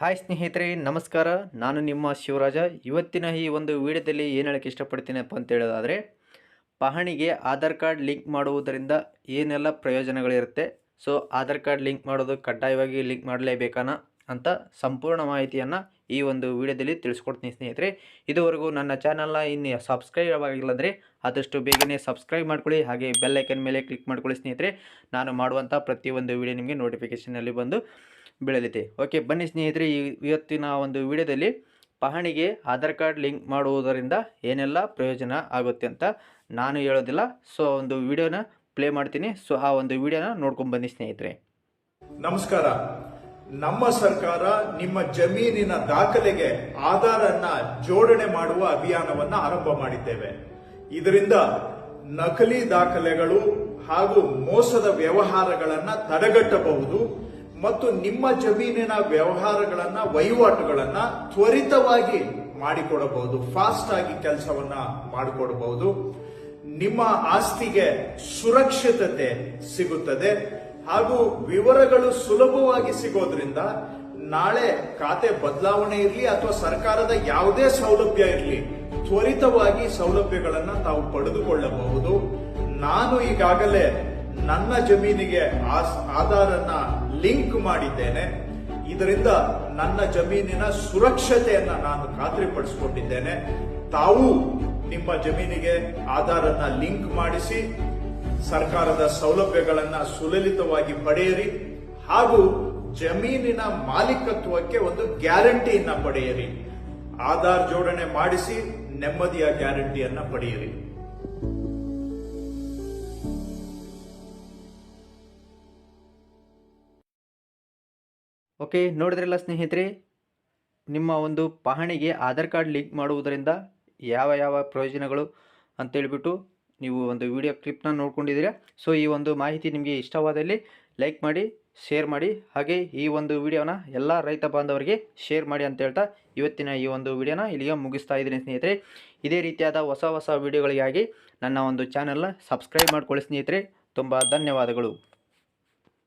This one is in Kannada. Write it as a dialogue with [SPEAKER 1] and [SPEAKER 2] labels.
[SPEAKER 1] ಹಾಯ್ ಸ್ನೇಹಿತರೆ, ನಮಸ್ಕಾರ. ನಾನು ನಿಮ್ಮ ಶಿವರಾಜ. ಇವತ್ತಿನ ಈ ಒಂದು ವಿಡಿಯೋದಲ್ಲಿ ಏನು ಹೇಳಕ್ಕೆ ಇಷ್ಟಪಡ್ತೀನಪ್ಪ ಅಂತ ಹೇಳೋದಾದರೆ, ಪಹಣಿಗೆ ಆಧಾರ್ ಕಾರ್ಡ್ ಲಿಂಕ್ ಮಾಡುವುದರಿಂದ ಏನೆಲ್ಲ ಪ್ರಯೋಜನಗಳಿರುತ್ತೆ? ಸೊ, ಆಧಾರ್ ಕಾರ್ಡ್ ಲಿಂಕ್ ಮಾಡೋದು ಕಡ್ಡಾಯವಾಗಿ ಲಿಂಕ್ ಮಾಡಲೇಬೇಕಾನ ಅಂತ ಸಂಪೂರ್ಣ ಮಾಹಿತಿಯನ್ನು ಈ ಒಂದು ವಿಡಿಯೋದಲ್ಲಿ ತಿಳಿಸ್ಕೊಡ್ತೀನಿ ಸ್ನೇಹಿತರೆ. ಇದುವರೆಗೂ ನನ್ನ ಚಾನಲ್ನ ಇನ್ನು ಸಬ್ಸ್ಕ್ರೈಬ್ ಆಗಿಲ್ಲ ಅಂದರೆ ಆದಷ್ಟು ಬೇಗನೆ ಸಬ್ಸ್ಕ್ರೈಬ್ ಮಾಡ್ಕೊಳ್ಳಿ. ಹಾಗೆ ಬೆಲ್ ಐಕನ್ ಮೇಲೆ ಕ್ಲಿಕ್ ಮಾಡ್ಕೊಳ್ಳಿ ಸ್ನೇಹಿತರೆ. ನಾನು ಮಾಡುವಂಥ ಪ್ರತಿಯೊಂದು ವಿಡಿಯೋ ನಿಮಗೆ ನೋಟಿಫಿಕೇಷನಲ್ಲಿ ಬಂದು ಬೀಳಲಿದೆ. ಓಕೆ, ಬನ್ನಿ ಸ್ನೇಹಿತರೆ, ಈ ಇವತ್ತಿನ ಒಂದು ವಿಡಿಯೋದಲ್ಲಿ ಪಹಣಿಗೆ ಆಧಾರ್ ಕಾರ್ಡ್ ಲಿಂಕ್ ಮಾಡುವುದರಿಂದ ಏನೆಲ್ಲ ಪ್ರಯೋಜನ ಆಗುತ್ತೆ ಅಂತ ನಾನು ಹೇಳೋದಿಲ್ಲ. ಸೊ, ಒಂದು ವಿಡಿಯೋನ ಪ್ಲೇ ಮಾಡ್ತೀನಿ. ಸೊ, ಆ ಒಂದು ವಿಡಿಯೋನ ನೋಡ್ಕೊಂಡು ಬನ್ನಿ ಸ್ನೇಹಿತರೆ.
[SPEAKER 2] ನಮಸ್ಕಾರ. ನಮ್ಮ ಸರ್ಕಾರ ನಿಮ್ಮ ಜಮೀನಿನ ದಾಖಲೆಗೆ ಆಧಾರ್ ಅನ್ನ ಜೋಡಣೆ ಮಾಡುವ ಅಭಿಯಾನವನ್ನ ಆರಂಭ ಮಾಡಿದ್ದೇವೆ. ಇದರಿಂದ ನಕಲಿ ದಾಖಲೆಗಳು ಹಾಗೂ ಮೋಸದ ವ್ಯವಹಾರಗಳನ್ನ ತಡೆಗಟ್ಟಬಹುದು. ಮತ್ತು ನಿಮ್ಮ ಜಮೀನಿನ ವ್ಯವಹಾರಗಳನ್ನ, ವಹಿವಾಟುಗಳನ್ನ ತ್ವರಿತವಾಗಿ ಮಾಡಿಕೊಡಬಹುದು ಫಾಸ್ಟ್ ಆಗಿ ಕೆಲಸವನ್ನ ಮಾಡಿಕೊಡಬಹುದು. ನಿಮ್ಮ ಆಸ್ತಿಗೆ ಸುರಕ್ಷಿತತೆ ಸಿಗುತ್ತದೆ. ಹಾಗೂ ವಿವರಗಳು ಸುಲಭವಾಗಿ ಸಿಗೋದ್ರಿಂದ ನಾಳೆ ಖಾತೆ ಬದಲಾವಣೆ ಇರಲಿ ಅಥವಾ ಸರ್ಕಾರದ ಯಾವುದೇ ಸೌಲಭ್ಯ ಇರಲಿ, ತ್ವರಿತವಾಗಿ ಸೌಲಭ್ಯಗಳನ್ನು ತಾವು ಪಡೆದುಕೊಳ್ಳಬಹುದು. ನಾನು ಈಗಾಗಲೇ ನನ್ನ ಜಮೀನಿಗೆ ಆಧಾರನ್ನ ಲಿಂಕ್ ಮಾಡಿದ್ದೇನೆ. ಇದರಿಂದ ನನ್ನ ಜಮೀನಿನ ಸುರಕ್ಷತೆಯನ್ನ ನಾನು ಖಾತ್ರಿಪಡಿಸಿಕೊಂಡಿದ್ದೇನೆ. ತಾವು ನಿಮ್ಮ ಜಮೀನಿಗೆ ಆಧಾರನ್ನ ಲಿಂಕ್ ಮಾಡಿಸಿ, ಸರ್ಕಾರದ ಸೌಲಭ್ಯಗಳನ್ನ ಸುಲಲಿತವಾಗಿ ಪಡೆಯಿರಿ. ಹಾಗೂ ಜಮೀನಿನ ಮಾಲೀಕತ್ವಕ್ಕೆ ಒಂದು ಗ್ಯಾರಂಟಿಯನ್ನ ಪಡೆಯಿರಿ. ಆಧಾರ್ ಜೋಡಣೆ ಮಾಡಿಸಿ ನೆಮ್ಮದಿಯ ಗ್ಯಾರಂಟಿಯನ್ನ ಪಡೆಯಿರಿ.
[SPEAKER 1] ಓಕೆ, ನೋಡಿದ್ರಲ್ಲ ಸ್ನೇಹಿತರೆ, ನಿಮ್ಮ ಒಂದು ಪಹಣಿಗೆ ಆಧಾರ್ ಕಾರ್ಡ್ ಲಿಂಕ್ ಮಾಡುವುದರಿಂದ ಯಾವ ಯಾವ ಪ್ರಯೋಜನಗಳು ಅಂತೇಳ್ಬಿಟ್ಟು ನೀವು ಒಂದು ವಿಡಿಯೋ ಕ್ಲಿಪ್ನ ನೋಡ್ಕೊಂಡಿದ್ದೀರಾ. ಸೊ, ಈ ಒಂದು ಮಾಹಿತಿ ನಿಮಗೆ ಇಷ್ಟವಾದಲ್ಲಿ ಲೈಕ್ ಮಾಡಿ, ಶೇರ್ ಮಾಡಿ, ಹಾಗೆ ಈ ಒಂದು ವಿಡಿಯೋನ ಎಲ್ಲ ರೈತ ಬಾಂಧವರಿಗೆ ಶೇರ್ ಮಾಡಿ ಅಂತ ಹೇಳ್ತಾ ಇವತ್ತಿನ ಈ ಒಂದು ವಿಡಿಯೋನ ಇಲ್ಲಿಗೆ ಮುಗಿಸ್ತಾ ಇದ್ದೀನಿ ಸ್ನೇಹಿತರೆ. ಇದೇ ರೀತಿಯಾದ ಹೊಸ ಹೊಸ ವಿಡಿಯೋಗಳಿಗಾಗಿ ನನ್ನ ಒಂದು ಚಾನಲ್ನ ಸಬ್ಸ್ಕ್ರೈಬ್ ಮಾಡ್ಕೊಳ್ಳಿ ಸ್ನೇಹಿತರೆ. ತುಂಬ ಧನ್ಯವಾದಗಳು.